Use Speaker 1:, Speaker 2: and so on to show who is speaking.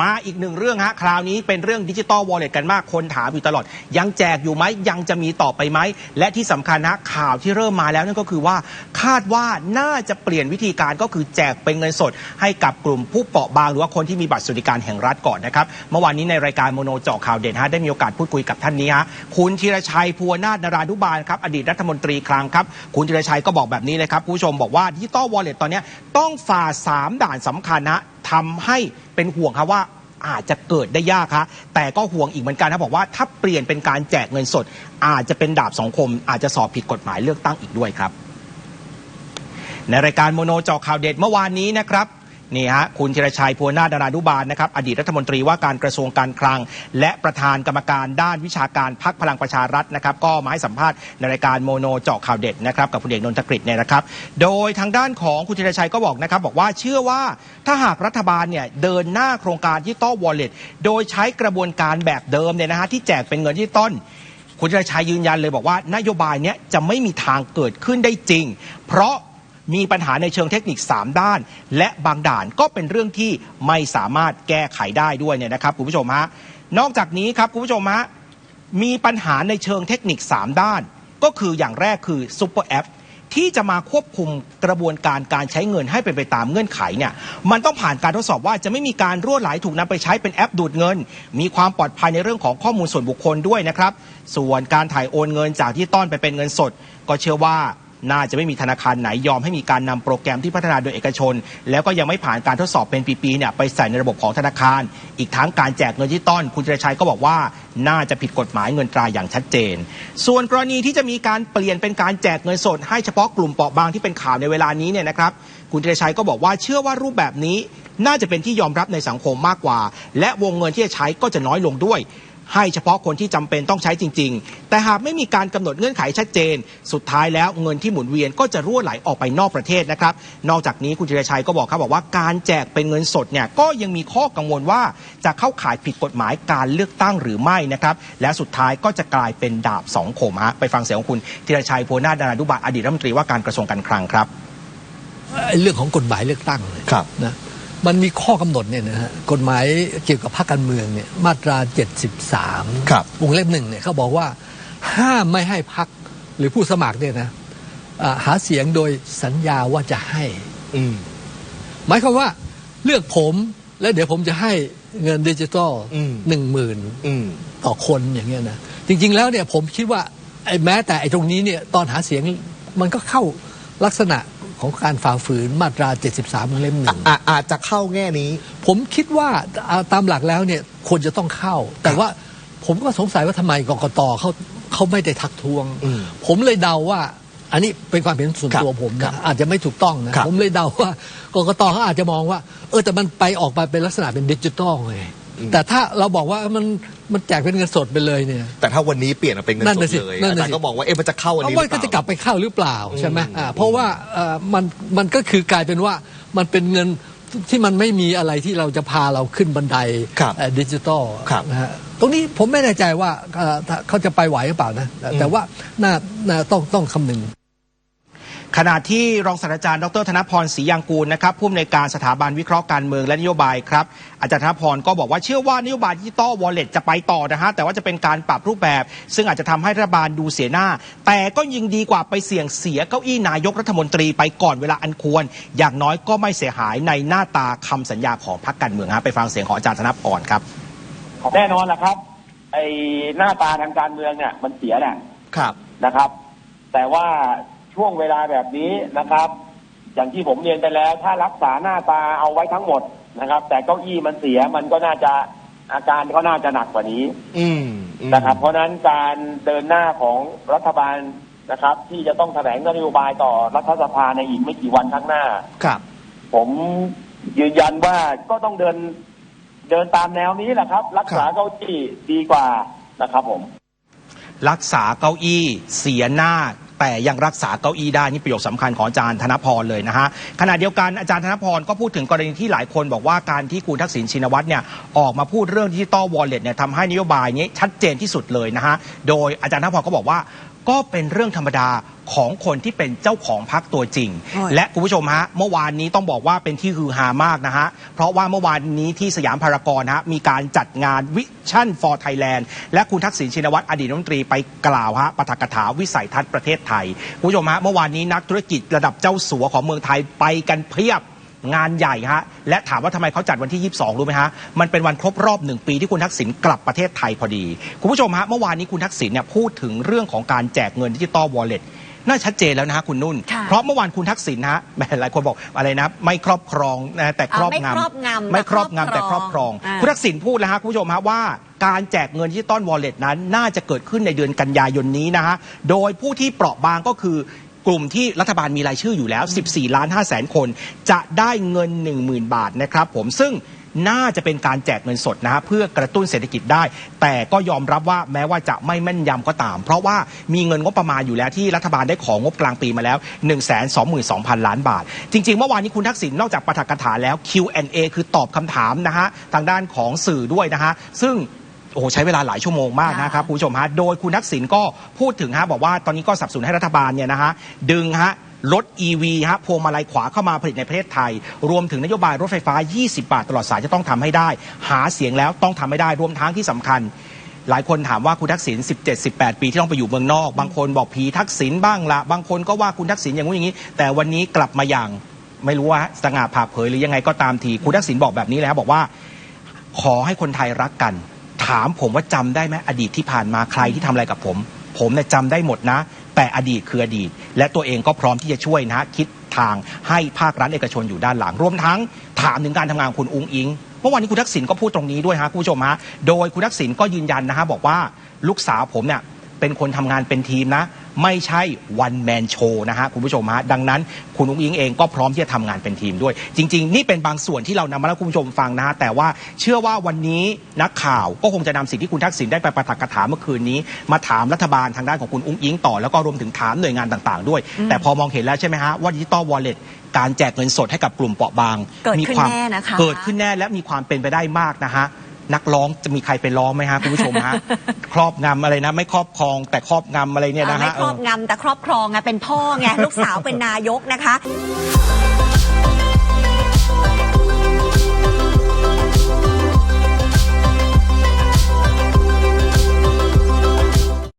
Speaker 1: มาอีกหนึ่งเรื่องฮะคราวนี้เป็นเรื่องดิจิตอลวอลเล็ตกันมากคนถามอยู่ตลอด ยังแจกอยู่ไหมยังจะมีต่อไปไหม และที่สำคัญนะข่าวที่เริ่มมาแล้วนั่นก็คือว่า คาดว่าน่าจะเปลี่ยนวิธีการก็คือแจกเป็นเงินสด ให้กับกลุ่มผู้เปราะบางหรือว่าคนที่มีบัตรสวัสดิการแห่งรัฐก่อนนะครับเมื่อวานนี้ในรายการโมโนเจาะข่าวเด่นฮะได้มีโอกาสพูดคุยกับท่านนี้ฮะคุณธีรชัยพัวนาถนรานุบาลครับอดีตรัฐมนตรีคลังครับคุณธีรชัยก็บอกแบบนี้เลยครับผู้ชมบอกว่าดิจิตอลวอลเล็ตตอนนี้ต้องฝ่าสามด่านสำคัญนะ ทำให้เป็นห่วงครับว่าอาจจะเกิดได้ยากครับแต่ก็ห่วงอีกเหมือนกันนะบอกว่าถ้าเปลี่ยนเป็นการแจกเงินสด อาจจะเป็นดาบสองคม อาจจะสอบผิดกฎหมายเลือกตั้งอีกด้วยครับ ในรายการโมโนเจาะข่าวเด็ดเมื่อวานนี้นะครับ นี่ฮะคุณธีรชัยพัวนาดารานุบาลนะครับอดีตรัฐมนตรีว่าการกระทรวงการคลัง และประธานกรรมการด้านวิชาการพักพลังประชารัฐนะครับก็มาให้สัมภาษณ์ในรายการโมโนเจาะข่าวเด็ดนะครับกับคุณเอกนนทกฤษเนี่ยนะครับ โดยทางด้านของคุณธีรชัยก็บอกนะครับบอกว่าเชื่อว่าถ้าหากรัฐบาลเนี่ยเดินหน้าโครงการที่ต้อวอลเล็ตโดยใช้กระบวนการแบบเดิมเนี่ยนะฮะที่แจกเป็นเงินที่ต้นคุณธีรชัยยืนยันเลยบอกว่านโยบายเนี้ยจะไม่มีทางเกิดขึ้นได้จริง เพราะ มีปัญหาในเชิงเทคนิค 3 ด้าน และบางด่านก็เป็นเรื่องที่ไม่สามารถแก้ไขได้ด้วยเนี่ยนะครับคุณผู้ชมฮะนอกจากนี้ครับคุณผู้ชมฮะมีปัญหาในเชิงเทคนิค 3 ด้าน ก็คืออย่างแรกคือซุปเปอร์แอปที่จะมาควบคุมกระบวนการการใช้เงินให้เป็นไปตามเงื่อนไขเนี่ยมันต้องผ่านการทดสอบว่าจะไม่มีการรั่วไหลถูกนำไปใช้เป็นแอปดูดเงิน มีความปลอดภัยในเรื่องของข้อมูลส่วนบุคคลด้วยนะครับ ส่วนการถ่ายโอนเงินจากที่ต้อนไปเป็นเงินสด ก็เชื่อว่า น่าจะไม่มีธนาคารไหนยอมให้มีการนำโปรแกรมที่พัฒนาโดยเอกชน แล้วก็ยังไม่ผ่านการทดสอบเป็นปีๆเนี่ยไปใส่ในระบบของธนาคาร อีกทั้งการแจกเงินที่ต้อนคุณเจรชัยก็บอกว่าน่าจะผิดกฎหมายเงินตราอย่างชัดเจน ส่วนกรณีที่จะมีการเปลี่ยนเป็นการแจกเงินสด ให้เฉพาะกลุ่มเปราะบางที่เป็นข่าวในเวลานี้เนี่ยนะครับคุณเจรชัยก็บอกว่าเชื่อว่ารูปแบบนี้น่าจะเป็นที่ยอมรับในสังคมมากกว่า และวงเงินที่จะใช้ก็จะน้อยลงด้วย ให้เฉพาะคนที่จำเป็นต้องใช้จริง ๆ แต่หากไม่มีการกำหนดเงื่อนไขชัดเจน สุดท้ายแล้วเงินที่หมุนเวียนก็จะรั่วไหลออกไปนอกประเทศนะครับ นอกจากนี้คุณธีรชัยก็บอกครับบอกว่าการแจกเป็นเงินสดเนี่ยก็ยังมีข้อกังวลว่าจะเข้าข่ายผิดกฎหมายการเลือกตั้งหรือไม่นะครับ และสุดท้ายก็จะกลายเป็นดาบสองคมฮะไปฟังเสียงของคุณธีรชัยโพนาถดารานุบาลอดีตรัฐมนตรีว่าการกระทรวงการคลังครับ
Speaker 2: ไอ้เรื่องของกฎหมายเลือกตั้งเลย
Speaker 3: ครับ
Speaker 2: นะ มันมีข้อกำหนดเนี่ยนะฮะกฎหมายเกี่ยวกับพรรคการเมืองเนี่ยมาตรา 73
Speaker 3: ครับ
Speaker 2: วงเล็บหนึ่งเนี่ยเขาบอกว่า ห้ามไม่ให้พรรคหรือผู้สมัครเนี่ยนะอ่าหาเสียงโดยสัญญาว่าจะให้
Speaker 3: อืม
Speaker 2: หมายความว่าเลือกผมแล้วเดี๋ยวผมจะให้เงินดิจิตอล
Speaker 3: อืม
Speaker 2: หนึ่งหมื่น
Speaker 3: อืม
Speaker 2: ต่อคนอย่างเงี้ยนะจริง ๆ แล้วเนี่ยผมคิดว่าไอ้แม้แต่ไอ้ตรงนี้เนี่ยตอนหาเสียงมันก็เข้าลักษณะ ของการฝ่าฝืนมาตรา 73วงเล่มหนึ่ง
Speaker 3: อะอาจจะเข้าแง่นี้
Speaker 2: ผมคิดว่าอ่าตามหลักแล้วเนี่ยควรจะต้องเข้า แต่ว่าผมก็สงสัยว่าทำไมกกตเขาเขาไม่ได้ทักท้วง
Speaker 3: อืม
Speaker 2: ผมเลยเดาว่า อันนี้เป็นความเห็นส่วน
Speaker 3: ครับ
Speaker 2: ตัวผม
Speaker 3: ครั
Speaker 2: นะ
Speaker 3: บ
Speaker 2: อาจจะไม่ถูกต้องนะ
Speaker 3: ครับ
Speaker 2: ผมเลยเดาว่ากกตเขาอาจจะมองว่า เออแต่มันไปออกมาเป็นลักษณะเป็นดิจิตอลไง แต่ถ้าเราบอกว่ามันมันแจกเป็นเงินสดไปเลยเนี่ย
Speaker 3: แต่ถ้าวันนี้เปลี่ยนมาเป็นเงิน
Speaker 2: นั่น
Speaker 3: ส
Speaker 2: น่ะ
Speaker 3: ด
Speaker 2: สิ
Speaker 3: เลย
Speaker 2: นั่น
Speaker 3: อา
Speaker 2: น่ะ
Speaker 3: จารย์
Speaker 2: สิ
Speaker 3: ก็มองว่าเอ๊ะมันจะเข้าวัน
Speaker 2: เอา
Speaker 3: นี้หรื
Speaker 2: ว่า
Speaker 3: อเป
Speaker 2: ก็
Speaker 3: ล่า
Speaker 2: จะกลับไปเข้าหรือเปล่าใช่ไหม
Speaker 3: อืม
Speaker 2: อ่าเพราะว่าเอ่อมันมันก็คือกลายเป็นว่ามันเป็นเงินที่มันไม่มีอะไรที่เราจะพาเราขึ้นบันได
Speaker 3: ครับ
Speaker 2: เอ่อดิจิตอล
Speaker 3: ครับ
Speaker 2: นะฮะตรงนี้ผมไม่แน่ใจว่าเอ่อถ้าเขาจะไปไหวหรือเปล่านะ แต่แต่ว่าน่าน่าต้องต้องคำนึง
Speaker 1: ขณะที่รองศาสตราจารย์ดรธนพรศรียังกูลนะครับผู้อำนวยการสถาบันวิเคราะห์การเมืองและนโยบายครับอาจารย์ธนพรก็บอกว่าเชื่อว่านโยบายดิจิตอลวอลเล็ตจะไปต่อนะฮะแต่ว่าจะเป็นการปรับรูปแบบ ซึ่งอาจจะทำให้รัฐบาลดูเสียหน้า แต่ก็ยิงดีกว่าไปเสี่ยงเสียเก้าอี้นายกรัฐมนตรีไปก่อนเวลาอันควร อย่างน้อยก็ไม่เสียหายในหน้าตาคำสัญญาของพรรคการเมืองฮะไปฟังเสียงของอาจารย์ธนพรครับ
Speaker 4: แน่นอนแหละครับไอ้หน้าตาทางการเมืองเนี่ยมันเสียแหละ
Speaker 3: ครับ
Speaker 4: นะครับ แต่ว่า ช่วงเวลาแบบนี้นะครับ อย่างที่ผมเรียนไปแล้ว ถ้ารักษาหน้าตาเอาไว้ทั้งหมดนะครับ แต่เก้าอี้มันเสียมันก็น่าจะอาการก็น่าจะหนักกว่านี้
Speaker 3: อืมอืม
Speaker 4: นะครับ เพราะฉะนั้นการเดินหน้าของรัฐบาลนะครับ ที่จะต้องแถลงนโยบายต่อรัฐสภาในอีกไม่กี่วันข้างหน้า
Speaker 3: ครับ
Speaker 4: ผมยืนยันว่าก็ต้องเดินเดินตามแนวนี้แหละครับ รักษาเก้าอี้ดีกว่านะครับผม
Speaker 1: รักษาเก้าอี้เสียหน้า แต่ยังรักษาเก้าอี้ได้นี่ประโยคสำคัญของอาจารย์ธนพรเลยนะฮะขณะเดียวกันอาจารย์ธนพรก็พูดถึงกรณีที่หลายคนบอกว่าการที่คุณทักษิณชินวัตรเนี่ยออกมาพูดเรื่องดิจิตอลวอลเล็ตเนี่ยทำให้นโยบายนี้ชัดเจนที่สุดเลยนะฮะโดยอาจารย์ธนพรก็บอกว่า ก็เป็นเรื่องธรรมดาของคนที่เป็นเจ้าของพักตัวจริง
Speaker 5: โอ้ย
Speaker 1: และคุณผู้ชมฮะเมื่อวานนี้ต้องบอกว่าเป็นที่ฮือฮามากนะฮะ เพราะว่าเมื่อวานนี้ที่สยามพารากอนฮะมีการจัดงานวิชั่น for Thailand และคุณทักษิณชินวัตรอดีตรัฐมนตรีไปกล่าวฮะปาฐกถาวิสัยทัศน์ประเทศไทย คุณผู้ชมฮะเมื่อวานนี้นักธุรกิจระดับเจ้าสัวของเมืองไทยไปกันเพียบ งานใหญ่ฮะและถามว่าทำไมเขาจัดวันที่ 22 รู้ไหมฮะ มันเป็นวันครบรอบหนึ่งปีที่คุณทักษิณกลับประเทศไทยพอดี คุณผู้ชมฮะเมื่อวานนี้คุณทักษิณเนี่ยพูดถึงเรื่องของการแจกเงินดิจิตอลวอลเล็ตน่าชัดเจนแล้วนะฮะคุณนุ่น
Speaker 5: ค่ะ
Speaker 1: เพราะเมื่อวานคุณทักษิณนะฮะแหมหลายคนบอกอะไรนะ ไม่ครอบครองนะแต่ครอบงำ
Speaker 5: อ่าไม่ครอบงำ
Speaker 1: ไม่ครอบงำแต่ครอบครอง
Speaker 5: อ่า
Speaker 1: คุณทักษิณพูดแล้วฮะคุณผู้ชมฮะว่าการแจกเงินดิจิตอลวอลเล็ตนั้น น่าจะเกิดขึ้นในเดือนกันยายนนี้นะฮะ โดยผู้ที่เปราะบางก็คือ กลุ่มที่รัฐบาลมีรายชื่ออยู่แล้ว 14 ล้าน5แสนคน จะได้เงิน 10,000 บาทนะครับผมซึ่งน่าจะเป็นการแจกเงินสดนะฮะเพื่อกระตุ้นเศรษฐกิจได้ แต่ก็ยอมรับว่าแม้ว่าจะไม่แม่นยำก็ตาม เพราะว่ามีเงินงบประมาณอยู่แล้วที่รัฐบาลได้ของงบกลางปีมาแล้ว 1 2 2 0 0 0 ล้านบาท จริง ๆ เมื่อวานนี้คุณทักษิณนอกจากปาฐกถาแล้ว Q&A คือตอบคำถามนะฮะทางด้านของสื่อด้วยนะฮะซึ่ง โอ้โหใช้เวลาหลายชั่วโมงมากนะครับคุณผู้ชมฮะโดยคุณทักษิณก็พูดถึงฮะบอกว่าตอนนี้ก็สนับสนุนให้รัฐบาลเนี่ยนะฮะดึงฮะรถ EV ฮะพวงมาลัยขวาเข้ามาผลิตในประเทศไทย รวมถึงนโยบายรถไฟฟ้า 20 บาทตลอดสายจะต้องทำให้ได้ หาเสียงแล้วต้องทำให้ได้รวมทั้งที่สำคัญ หลายคนถามว่าคุณทักษิณ 17 18 ปีที่ต้องไปอยู่เมืองนอก บางคนบอกผีทักษิณบ้างละบางคนก็ว่าคุณทักษิณอย่างนู้นอย่างนี้ แต่วันนี้กลับมาอย่างไม่รู้ว่าสง่าผ่าเผยหรือยังไงก็ตามทีคุณทักษิณบอกแบบนี้แล้วบอกว่า ขอให้คนไทยรักกัน ถามผมว่าจำได้ไหมอดีตที่ผ่านมาใครที่ทำอะไรกับผม ผมเนี่ยจำได้หมดนะ แต่อดีตคืออดีต และตัวเองก็พร้อมที่จะช่วยนะคิดทางให้ภาครัฐเอกชนอยู่ด้านหลัง รวมทั้งถามถึงการทำงานคุณอุ้งอิงเมื่อวานนี้คุณทักษิณก็พูดตรงนี้ด้วยฮะคุณผู้ชมฮะโดยคุณทักษิณก็ยืนยันนะฮะบอกว่าลูกสาวผมเนี่ยเป็นคนทำงานเป็นทีมนะ ไม่ใช่วันแมนโชว์นะฮะคุณผู้ชมฮะดังนั้นคุณอุ้งอิงเองก็พร้อมที่จะทำงานเป็นทีมด้วย จริง ๆ นี่เป็นบางส่วนที่เรานำมาให้คุณผู้ชมฟังนะฮะแต่ว่าเชื่อว่าวันนี้นักข่าวก็คงจะนำสิ่งที่คุณทักษิณได้ไปประทักกถาเมื่อคืนนี้ มาถามรัฐบาลทางด้านของคุณอุ้งอิงต่อแล้วก็รวมถึงถามหน่วยงานต่าง ๆ ด้วย แต่พอมองเห็นแล้วใช่ไหมฮะว่าดิจิตอลวอลเล็ตการแจกเงินสดให้กับกลุ่มเปราะบาง
Speaker 5: เกิด
Speaker 1: มี
Speaker 5: ขึ้น
Speaker 1: ความ
Speaker 5: แน่นะคะ
Speaker 1: เกิดขึ้นแน่และมีความเป็นไปได้มากนะฮะ นักร้องจะมีใครไปร้องไหมฮะคุณผู้ชมฮะ ครอบงำอะไรนะ ไม่ครอบครองแต่ครอบงำอะไรเนี่ย
Speaker 5: เอ่อ
Speaker 1: นะ
Speaker 5: ไม่
Speaker 1: ฮะ
Speaker 5: ครอบงำแต่ครอบครองไงเป็นพ่อไงลูกสาวเป็นนายกนะคะ